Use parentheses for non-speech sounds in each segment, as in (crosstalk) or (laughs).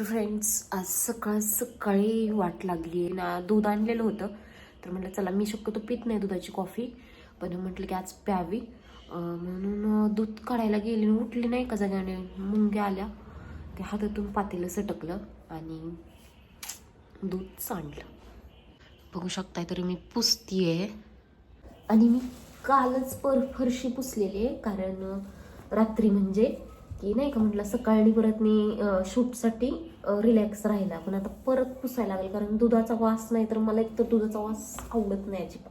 तर फ्रेंड्स आज सकाळ सकाळी वाट लागली आहे ना दूध आणलेलं होतं. तर म्हटलं चला मी शक्यतो पित नाही दुधाची कॉफी पण म्हटलं की आज प्यावी. म्हणून दूध काढायला गेली उठले उठली नाही का जागाने मुंग्या आल्या. ते हातातून पातेलं सटकलं आणि दूध सांडलं. बघू शकताय तरी मी पुसतीये. आणि मी कालच पर फरशी पुसलेली आहे कारण रात्री म्हणजे की नाही का म्हटलं सकाळी परत मी शूटसाठी रिलॅक्स राहिला. पण आता परत पुसायला लागेल कारण दुधाचा वास नाही तर मला एक तर दुधाचा वास आवडत नाही अजिबात.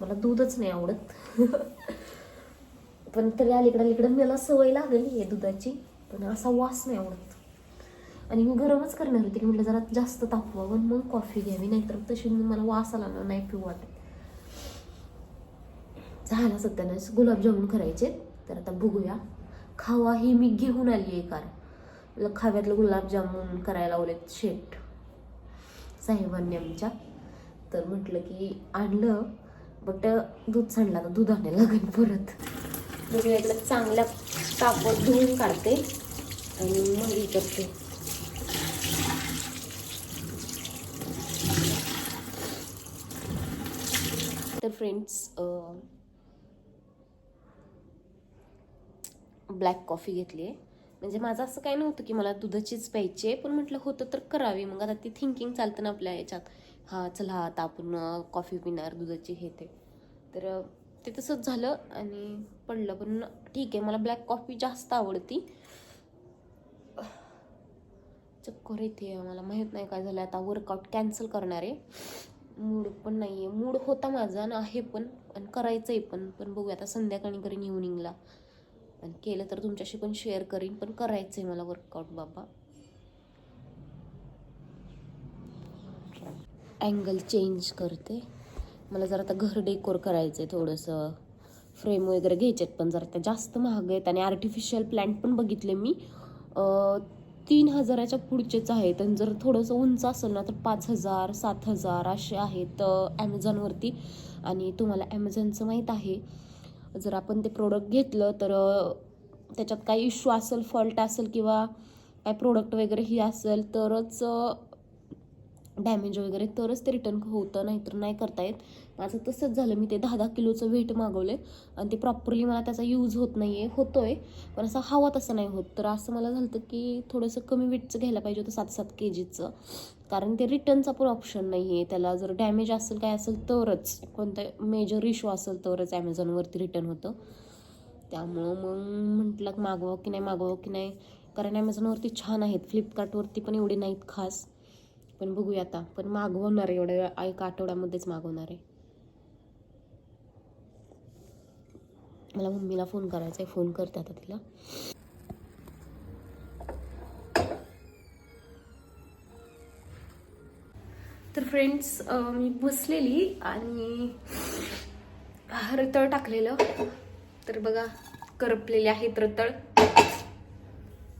मला दूधच नाही आवडत. (laughs) पण तरी अलीकडे अलीकडे मला सवय लागली आहे दुधाची पण असा वास नाही आवडत. आणि मी गरमच करणार होते की म्हटलं जरा जास्त तापवावं मग कॉफी घ्यावी नाहीतर तशी मला वास आला ना नाही पिऊ वाटत. झाला सत्यानाश गुलाबजामुन करायचे तर आता बघूया. खावा ही मी घेऊन आली आहे कार खाव्यातलं गुलाबजामुन करायला लावलेत शेट. साहेबांनी आमच्या. तर म्हटलं की आणलं बट दूध सांडलं तर दूध आणायला लागेल परत. बघूया इकडे चांगल्या तापत धुवून काढते आणि मग करते. तर फ्रेंड्स ब्लॅक कॉफी घेतली आहे. म्हणजे माझं असं काही नव्हतं की मला दुधाचीच प्यायची आहे पण म्हटलं होतं तर करावी. मग आता ती थिंकिंग चालतं ना आपल्या याच्यात. हां चला आता आपण कॉफी पिणार दुधाची हे ते. तर ते तसंच झालं आणि पडलं. पण ठीक आहे मला ब्लॅक कॉफी जास्त आवडती. चक्कर येते मला माहीत नाही काय झालं आता वर्कआउट कॅन्सल करणार आहे. मूड पण नाही आहे मूड होता माझा आणि आहे पण. आणि करायचं आहे पण. पण बघूया आता संध्याकाळी करीन इव्हनिंगला आणि केलं तर तुमच्याशी पण शेअर करीन पण करायचं आहे मला वर्कआउट बाबा. अँगल चेंज करते. मला जरा आता घर डेकोर करायचं आहे थोडंसं. फ्रेम वगैरे घ्यायचे आहेत पण जरा त्या जास्त महाग आहेत आणि आर्टिफिशियल प्लॅन्ट पण बघितले मी. तीन हजाराच्या पुढचेच आहेत आणि जर थोडंसं उंच असेल ना तर पाच हजार सात हजार असे आहेत ॲमेझॉनवरती आणि तुम्हाला ॲमेझॉनचं माहीत आहे. जर आपण ते प्रोडक्ट घेतलं तर त्याच्यात काही इश्यू असेल फॉल्ट असेल किंवा काय प्रोडक्ट वगैरे ही असेल तरच डॅमेज वगैरे तरच ते रिटर्न होतं नाहीतर नाही करता येत. माझं तसंच झालं. मी ते दहा दहा किलोचं वेट मागवले आणि ते प्रॉपरली मला त्याचा यूज होत नाही आहे होतो आहे पण असं हवा तसं नाही होत. तर असं मला झालं की थोडंसं कमी वेटचं घ्यायला पाहिजे होतं सात सात के जीचं कारण ते रिटर्नचा पण ऑप्शन नाही आहे त्याला जर डॅमेज असेल काय असेल तरच कोणता मेजर इश्यू असेल तरच ॲमेझॉनवरती रिटर्न होतं. त्यामुळं मग म्हटलं मागवावं की नाही मागवावं की नाही? कारण ॲमेझॉनवरती छान आहेत. फ्लिपकार्टवरती पण एवढे नाहीत खास. पण बघूया आता. पण मागवणार आहे एवढ्या एका आठवड्यामध्येच मागवणार आहे. मला मम्मीला फोन करायचा आहे फोन करते आता तिला. तर फ्रेंड्स मी बसलेली आणि रतळ टाकलेलं. तर बघा करपलेले आहेत रतळ.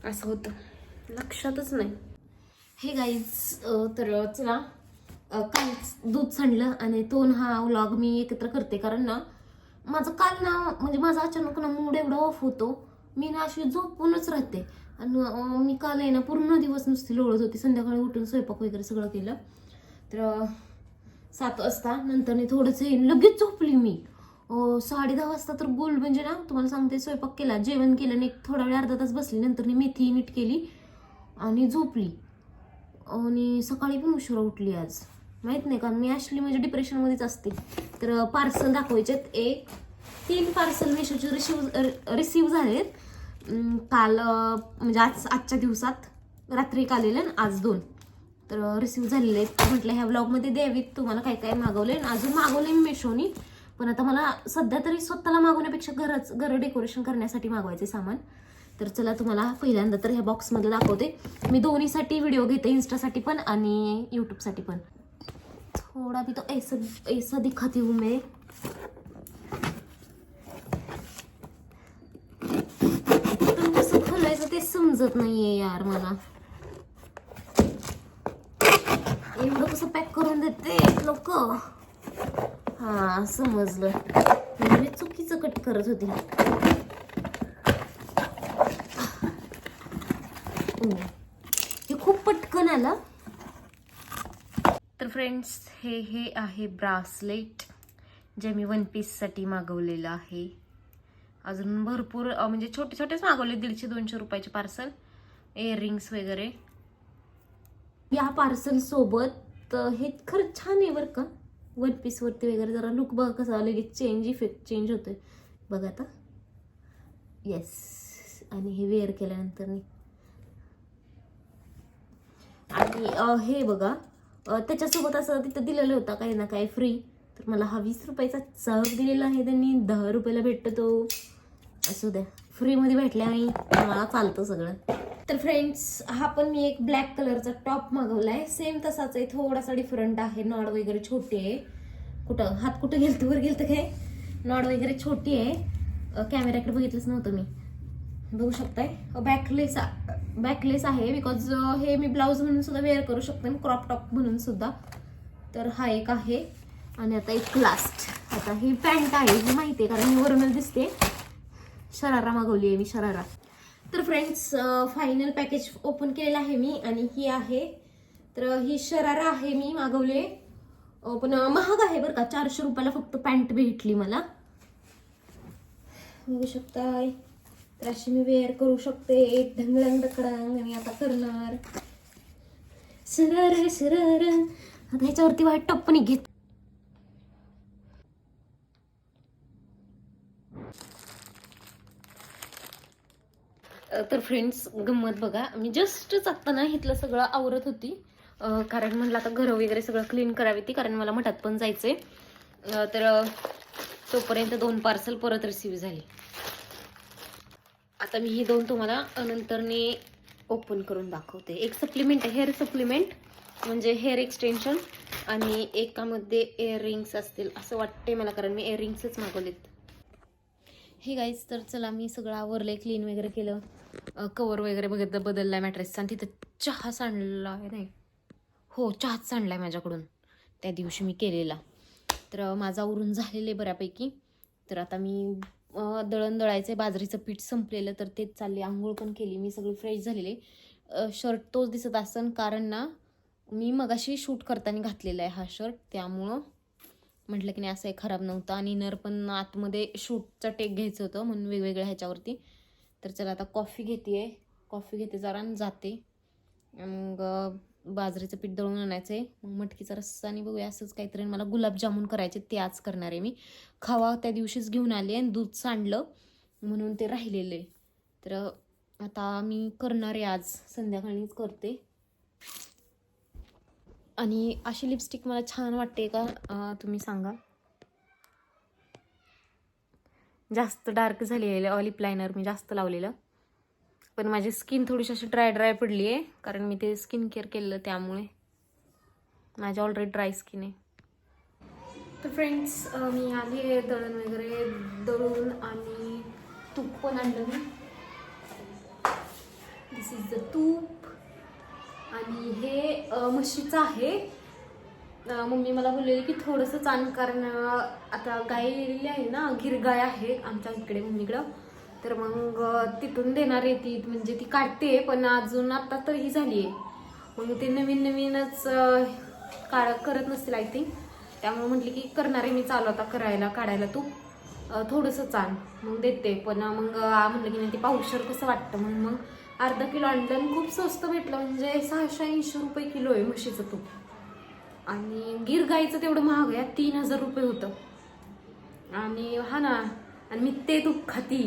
असं होतं. लक्षातच नाही. हे गाईज तर चला कालच दूध सांडलं आणि तोन हा व्लॉग मी एकत्र करते. कारण ना माझं काल ना म्हणजे माझा अचानक ना मूड एवढा ऑफ होतो. मी ना अशी झोपूनच राहते. आणि मी काल आहे ना पूर्ण दिवस नुसती लोळत होती. संध्याकाळी उठून स्वयंपाक वगैरे सगळं केलं. तर सात वाजता नंतर थोडंसं हे लगेच झोपली मी. साडे दहा वाजता तर गोल म्हणजे ना तुम्हाला सांगते स्वयंपाक केला जेवण केलं आणि एक थोडा वेळ अर्धा तास बसली नंतर मेथी नीट केली आणि झोपली. आणि सकाळी पण उशिरा उठली आज. माहीत नाही का मी ॲक्च्युली म्हणजे डिप्रेशनमध्येच असते. तर पार्सल दाखवायचेत. एक तीन पार्सल मेशोचे रिसिव रिसिव्ह झालेत. काल म्हणजे आज आजच्या दिवसात रात्री एक आलेले आणि आज दोन. तर रिसिव्ह झालेले आहेत. म्हटलं ह्या ब्लॉगमध्ये द्यावीत तुम्हाला काय काय मागवले आणि अजून मागवले मी मेशोनी. पण आता मला सध्या तरी स्वतःला मागवण्यापेक्षा घरच घर डेकोरेशन करण्यासाठी मागवायचे सामान. तर चला तुम्हाला पहिल्यांदा तर ह्या बॉक्समध्ये दाखवते. मी दोन्हीसाठी व्हिडिओ घेते इन्स्टासाठी पण आणि यूट्यूबसाठी पण. थोडा भी तो ऐसा ऐसा दिखाती हूँ मैं कसं खोलायचं ते समजत नाहीये यार मला. एवढं कसं पॅक करून देते? लोक. हा समजलं मी चुकीचं कट करत होती. हे खूप पटकन आलं. तर फ्रेंड्स हे हे आहे ब्रासलेट जे मी वन पीससाठी मागवलेलं आहे. अजून भरपूर म्हणजे छोटे छोटेच मागवले दीडशे दोनशे रुपयाचे पार्सल इयरिंग्स वगैरे. या पार्सल सोबत हे खरंच छान आहे बरं का. वन पीस वरती वगैरे जरा लुक बघा कसा लगेच चेंज इफेक्ट चेंज होतोय. बघा आता. येस आणि हे वेअर केल्यानंतर आणि हे बघा त्याच्यासोबत असं तिथं दिलेलं होतं काही ना काही फ्री तर मला हा वीस रुपयाचा चव दिलेला आहे त्यांनी. दहा रुपयाला भेटतो तो. असू द्या. फ्रीमध्ये भेटल्या आणि मला चालतं सगळं. तर फ्रेंड्स हा पण मी एक ब्लॅक कलरचा टॉप मागवलाय. सेम तसाच आहे थोडासा डिफरंट आहे. नॉड वगैरे छोटी आहे. कुठं? हात कुठं गेलतं? वर गेलतं काय? नॉड वगैरे छोटी आहे. कॅमेऱ्याकडे बघितलंच नव्हतं मी. बघू शकताय? बॅकलेस बॅकलेस आहे बिकॉज हे मी ब्लाऊज म्हणून सुद्धा वेअर करू शकते क्रॉप टॉप म्हणून सुद्धा. तर हा एक आहे. आणि आता एक लास्ट आता ही पॅन्ट आहे ही माहिती आहे कारण मी वरूनच दिसते. शरारा मागवली आहे मी शरारा. तर फ्रेंड्स फायनल पॅकेज ओपन केलेलं आहे मी आणि ही आहे. तर ही शरारा आहे मी मागवले. पण महाग आहे बरं का. चारशे रुपयाला फक्त पॅन्ट भेटली मला. बघू शकताय. तर अशी मी वेअर करू शकते. ढंगळंग डकडंग आणि आता करणार. सरर सरर आता ह्याच्यावरती वाट टप्पणी पण घेत तर फ्रेंड्स गंमत बघा. मी जस्टच आत्ता ना इथलं सगळं आवरत होती. कारण म्हणलं आता घरं वगैरे सगळं क्लीन करावी ती कारण मला मठात पण जायचंय. आहे तर तोपर्यंत दोन पार्सल परत रिसीव झाले. आता मी ही दोन तुम्हाला नंतरने ओपन करून दाखवते. एक सप्लिमेंट आहे हेअर सप्लिमेंट म्हणजे हेअर एक्सटेन्शन आणि एकामध्ये इयरिंग्स असतील असं वाटते मला कारण मी इयरिंग्सच मागवलेत. हे गाईज तर चला मी सगळं आवरले क्लीन वगैरे केलं. कवर वगैरे बघितलं बदललाय मॅट्रेसचा आणि तिथं चहा सांडला नाही. हो चहाच सांडलाय माझ्याकडून. त्या दिवशी मी केलेला. तर माझा उरून झालेले आहे बऱ्यापैकी. तर आता मी दळण दळायचं बाजरीचं पीठ संपलेलं तर तेच चालले आंघोळ पण केली मी सगळी फ्रेश झालेले. शर्ट तोच दिसत असन कारण ना मी मगाशी शूट करताना घातलेला आहे हा शर्ट त्यामुळं म्हटलं की नाही असं हे खराब नव्हतं. आणि नर पण आतमध्ये शूटचा टेक घ्यायचं होतं म्हणून वेगवेगळ्या ह्याच्यावरती. तर चला आता कॉफी घेते कॉफी घेते जरा आणि जाते. मग बाजरीचं पीठ दळून आणायचं आहे मग मटकीचा रस्सा आणि बघूया असंच काहीतरी. मला गुलाबजामुन करायचे ते आज करणार आहे मी. खावा त्या दिवशीच घेऊन आले आणि दूध सांडलं म्हणून ते राहिलेलं. आहे तर आता मी करणार आहे आज. संध्याकाळीच करते. आणि अशी लिपस्टिक मला छान वाटते का तुम्ही सांगा. जास्त डार्क झाली आहे लायनर मी जास्त लावलेलं. पण माझी स्किन थोडीशी अशी ड्राय ड्राय पडली आहे कारण मी ते स्किन केअर केलेलं त्यामुळे. माझी ऑलरेडी ड्राय स्किन आहे. तर फ्रेंड्स मी आली आहे दळण वगैरे दळून आणि तूप पण आणलं मी. दिस इज द तूप. आणि हे म्हशीचं आहे. मम्मी मला बोललेली की थोडंसं चान कारण आता गाय लिहिलेली आहे ना गिरगाय आहे आमच्या इकडे मम्मीकडं. तर मग तिथून देणार आहे ती म्हणजे ती काढते पण अजून आता तर ही झाली आहे. मग ते नवीन नवीनच काळ काढ करत नसतील आय थिंक त्यामुळे म्हटली की करणार आहे मी चालू आता करायला काढायला तू. थोडंसं चाल मग देते. पण मग म्हटलं म्हणलं की नाही ते पावशर कसं वाटतं? म्हणून मग अर्धा किलो आणलं खूप स्वस्त भेटलं म्हणजे सहाशे ऐंशी रुपये किलो आहे म्हशीचं तूप. आणि गिर गाईचं तेवढं महाग आहे तीन हजार रुपये होतं. आणि हा ना आणि मी ते तूप खाती.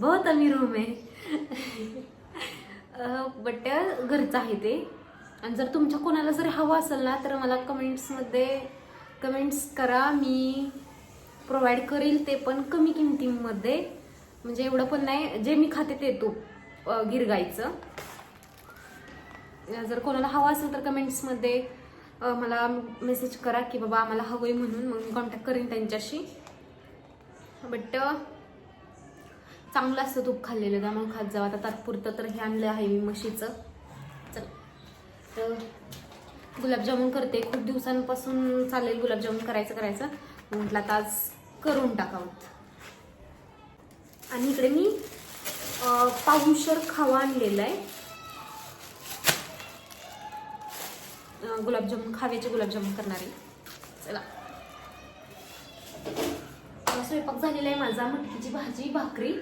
बहुत अमीर रूम आहे. बट घरचं आहे ते. आणि जर तुमच्या कोणाला जर हवं असेल ना तर मला कमेंट्समध्ये कमेंट्स करा. मी प्रोव्हाइड करील ते पण कमी किमतीमध्ये. म्हणजे एवढं पण नाही जे मी खाते ते तूप अं, जर कोणाला हवं असेल तर कमेंट्समध्ये मला मेसेज करा की बाबा आम्हाला हवं आहे म्हणून मग मी कॉन्टॅक्ट करेन त्यांच्याशी. बट चांगलं असतं तूप खाल्लेलं त्यामुळे खात जावं आता तात्पुरतं तर हे आणलं आहे मी म्हशीचं. चल. तर गुलाबजामुन करते. खूप दिवसांपासून चालेल गुलाबजामुन करायचं करायचं. म्हटलं आता आज करून टाकावं. आणि इकडे मी अं, पाऊशर खावा आणलेला आहे. गुलाबजामुन खाव्याचे गुलाबजामुन करणार. आहे चला स्वयंपाक झालेला आहे माझा मटकीची भाजी भाकरी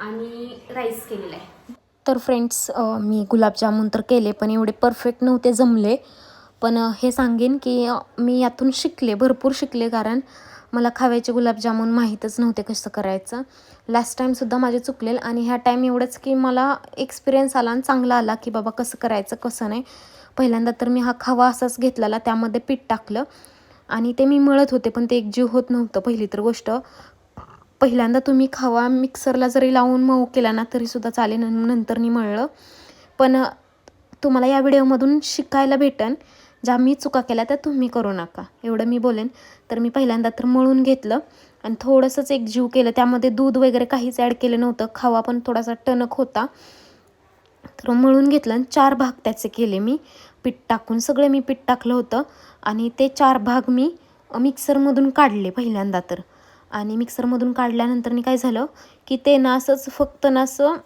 आणि राईस केलेला आहे. तर फ्रेंड्स मी गुलाबजामुन तर केले पण एवढे परफेक्ट नव्हते जमले. पण हे सांगेन की मी यातून शिकले भरपूर शिकले कारण मला खाव्याचे गुलाबजामुन माहीतच नव्हते कसं करायचं. लास्ट टाईमसुद्धा माझे चुकलेल आणि ह्या टाईम एवढंच की मला एक्सपिरियन्स आला आणि चांगला आला की बाबा कसं करायचं कसं नाही. पहिल्यांदा तर मी हा खवा असाच घेतलेला त्यामध्ये पीठ टाकलं. आणि ते मी मळत होते पण ते एकजीव होत नव्हतं पहिली तर गोष्ट. पहिल्यांदा तुम्ही खवा मिक्सरला जरी लावून मऊ केला ना तरीसुद्धा चालेल नंतर मी मळलं. पण तुम्हाला या व्हिडिओमधून शिकायला भेटन ज्या मी चुका केल्या त्या तुम्ही करू नका. एवढं मी बोलेन. तर मी पहिल्यांदा तर मळून घेतलं आणि थोडंसंच एक जीव केलं. त्यामध्ये दूध वगैरे काहीच ॲड केलं नव्हतं. खवा पण थोडासा टणक होता. तर मळून घेतलं आणि चार भाग त्याचे केले मी. पीठ टाकून सगळं मी पीठ टाकलं होतं आणि ते चार भाग मी मिक्सरमधून काढले पहिल्यांदा तर. आणि मिक्सरमधून काढल्यानंतर काय झालं की ते ना असंच फक्त ना असं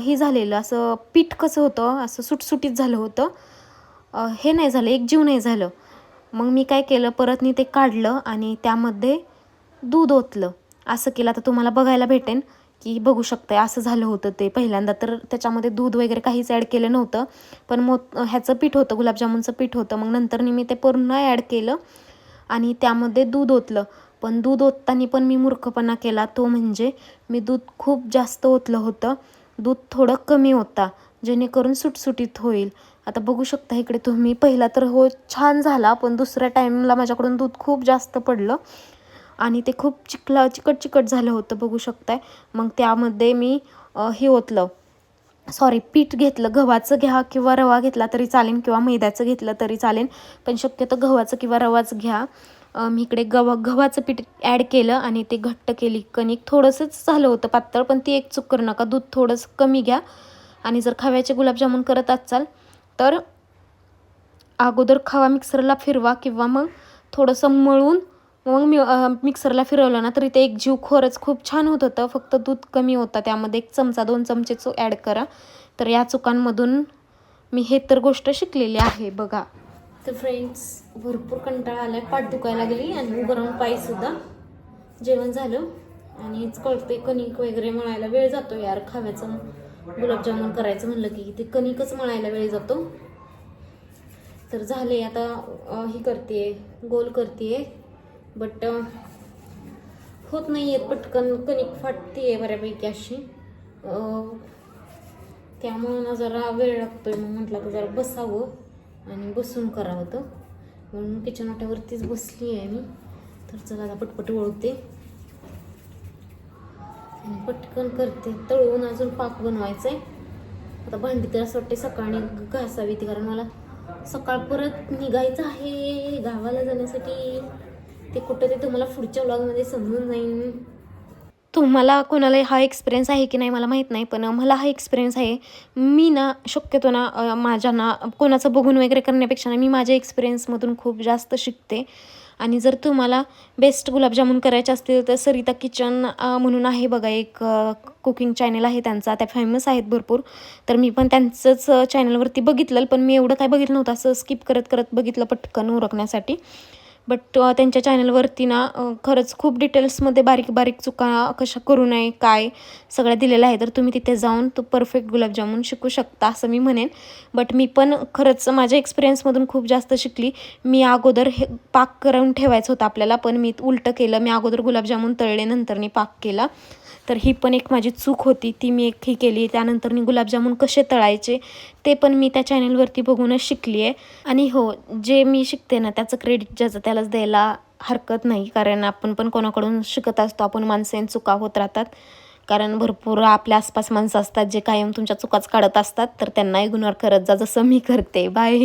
हे झालेलं असं पीठ कसं होतं असं सुटसुटीत झालं होतं. हे नाही झालं एक जीव नाही झालं. मग मी काय केलं परत मी ते काढलं आणि त्यामध्ये दूध ओतलं. असं केलं. आता तुम्हाला बघायला भेटेन की बघू शकताय असं झालं होतं ते. पहिल्यांदा तर त्याच्यामध्ये दूध वगैरे काहीच ॲड केलं नव्हतं. पण मो ह्याचं पीठ होतं गुलाबजामुनचं पीठ होतं. मग नंतर मी ते पूर्ण ॲड केलं आणि त्यामध्ये दूध ओतलं. पण दूध ओतताना पण मी मूर्खपणा केला. तो म्हणजे मी दूध खूप जास्त ओतलं होतं. दूध थोडं कमी होता जेणेकरून सुटसुटीत होईल. आता बघू शकता इकडे तुम्ही. पहिला तर हो छान झाला पण दुसऱ्या टाईमला माझ्याकडून दूध खूप जास्त पडलं. आणि ते खूप चिखला चिकट चिकट झालं होतं बघू शकताय. मग त्यामध्ये मी हे ओतलं. सॉरी पीठ घेतलं. गव्हाचं घ्या किंवा रवा घेतला तरी चालेल किंवा मैद्याचं घेतलं तरी चालेल. पण शक्यतो गव्हाचं किंवा रवाच घ्या. मी इकडे गव्हा गव्हाचं पीठ ॲड केलं आणि ते घट्ट केली. कणिक थोडंसंच झालं होतं पातळ पण ती एक चूक करू नका. दूध थोडंसं कमी घ्या. आणि जर खव्याचे गुलाबजामुन करत असाल तर अगोदर खवा मिक्सरला फिरवा किंवा मग थोडंसं मळून मग मी मिक्सरला फिरवलं ना तरी ते एक जीव खरंच खूप छान होत होतं. फक्त दूध कमी होता. त्यामध्ये एक चमचा दोन चमचे चू ॲड करा. तर या चुकांमधून मी हे तर गोष्ट शिकलेली आहे बघा. तर फ्रेंड्स भरपूर कंटाळा आलाय. पाठ दुखायला लागली आणि गरम पायसुद्धा जेवण झालं. आणि हेच कळते कणिक वगैरे मळायला वेळ जातो यार. खाव्याचं गुलाबजामुन करायचं म्हणलं की ते कणिकच मळायला वेळ जातो. तर झाले आता ही करते गोल करते बट uh, होत नाही आहेत पटकन कणिक फाटते आहे बऱ्यापैकी अशी. त्यामुळं ना जरा वेळ लागतोय मग म्हटलं तर जरा बसावं आणि बसून करावं तर. म्हणून किचन वाट्यावरतीच बसली आहे मी. तर चला आता पटपट वळते. आणि पटकन करते. तळवून अजून पाक बनवायचा आहे आता भांडी तर असं वाटते सकाळी घासावी ती कारण मला सकाळ परत निघायचं आहे गावाला जाण्यासाठी. ते कुठं ते तुम्हाला पुढच्या व्लॉगमध्ये समजून जाईन. तुम्हाला कोणाला हा एक्सपिरियन्स आहे की नाही मला माहीत नाही पण मला हा एक्सपिरियन्स आहे. मी ना शक्यतो ना माझ्या ना कोणाचं बघून वगैरे करण्यापेक्षा ना मी माझ्या एक्सपिरियन्समधून खूप जास्त शिकते. आणि जर तुम्हाला बेस्ट गुलाबजामुन करायचे असतील तर सरिता किचन म्हणून आहे बघा एक कुकिंग चॅनल आहे त्यांचा. त्या फेमस आहेत भरपूर. तर मी पण त्यांचंच चॅनलवरती बघितलं पण मी एवढं काय बघितलं नव्हतं. असं स्किप करत करत बघितलं पटकन उरकण्यासाठी. बट uh, त्यांच्या चॅनलवरती ना खरंच खूप डिटेल्समध्ये बारीक बारीक चुका कशा करू नये काय सगळ्या दिलेलं आहे तर तुम्ही तिथे जाऊन तो परफेक्ट गुलाबजामुन शिकू शकता असं मी म्हणेन. बट मी पण खरंच माझ्या एक्सपिरियन्समधून खूप जास्त शिकली. मी अगोदर हे पाक करून ठेवायचं होतं आपल्याला पण मी उलटं केलं. मी अगोदर गुलाबजामुन तळले नंतर मी पाक केला. तर ही पण एक माझी चूक होती. ती मी एक ही केली. त्यानंतर मी गुलाबजामुन कसे तळायचे ते पण मी त्या चॅनलवरती बघूनच शिकली आहे आणि हो जे मी शिकते ना त्याचं क्रेडिट ज्याचं त्यालाच द्यायला हरकत नाही कारण आपण पण कोणाकडून शिकत असतो आपण माणसं चुका होत राहतात. कारण भरपूर आपल्या आसपास माणसं असतात जे कायम तुमच्या चुकाच काढत असतात तर त्यांना इग्नोर करत जा जसं मी करते. बाय